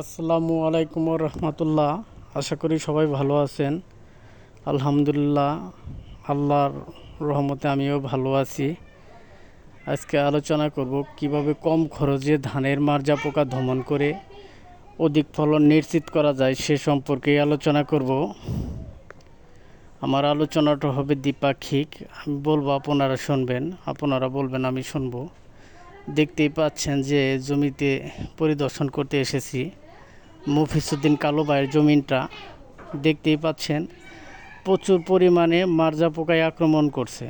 আসসালামু আলাইকুম রহমতুল্লাহ আশা করি সবাই ভালো আছেন। আলহামদুলিল্লাহ, আল্লাহর রহমতে আমিও ভালো আছি। আজকে আলোচনা করব কীভাবে কম খরচে ধানের মার্জা পোকা দমন করে অধিক ফলন নিশ্চিত করা যায় সে সম্পর্কে আলোচনা করব। আমার আলোচনাটা হবে দ্বিপাক্ষিক। আমি বলব, আপনারা শুনবেন। আপনারা বলবেন, আমি শুনব। দেখতেই পাচ্ছেন যে জমিতে পরিদর্শন করতে এসেছি। মফিসুদ্দিন কালো ভাইয়ের জমিনটা দেখতেই পাচ্ছেন, প্রচুর পরিমাণে মার্জা পোকায় আক্রমণ করছে।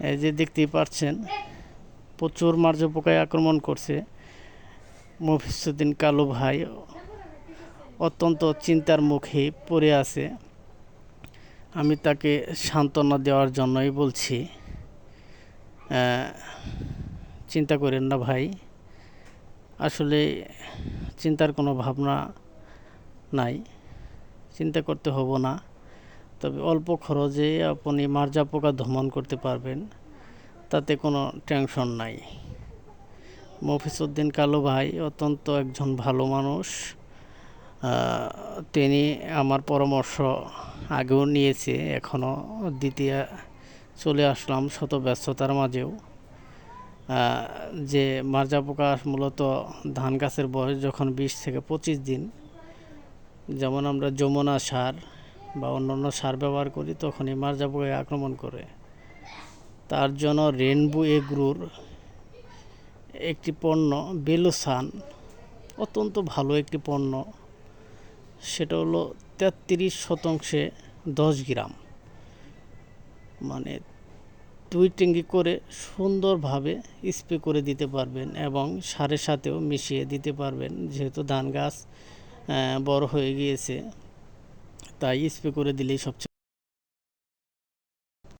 এই যে দেখতেই পাচ্ছেন, প্রচুর মার্জা পোকায় আক্রমণ করছে মফিসুদ্দিন কালো ভাই। অত্যন্ত চিন্তার মুখে পড়ে আছে। আমি তাকে সান্ত্বনা দেওয়ার জন্যই বলছি। চিন্তা করেন না ভাই। আসলে চিন্তার কোনো ভাবনা নাই। চিন্তা করতে হব না। তবে অল্প খরচে আপনি মার্জা পোকা দমন করতে পারবেন। তাতে কোনো টেনশন নাই। মফিসুদ্দিন কালো ভাই অত্যন্ত একজন ভালো মানুষ। তিনি আমার পরামর্শ আগেও নিয়েছে, এখনও দ্বিতীয় চলে আসলাম শত ব্যস্ততার মাঝেও। যে মার্জা পোকা মূলত ধান গাছের বয়স যখন বিশ থেকে পঁচিশ দিন, যেমন আমরা যমুনা সার বা অন্যান্য সার ব্যবহার করি, তখনই মার্জা পোকায় আক্রমণ করে। তার জন্য রেনবো এগ্রুর একটি পণ্য বেলোসান, অত্যন্ত ভালো একটি পণ্য। সেটা হলো তেত্রিশ শতাংশে দশ গ্রাম। মানে দুই টেঙ্গি করে সুন্দরভাবে স্প্রে করে দিতে পারবেন এবং সারের সাথেও মিশিয়ে দিতে পারবেন। যেহেতু ধান গাছ বড় হয়ে গিয়েছে, তাই স্প্রে করে দিলেই সবচেয়ে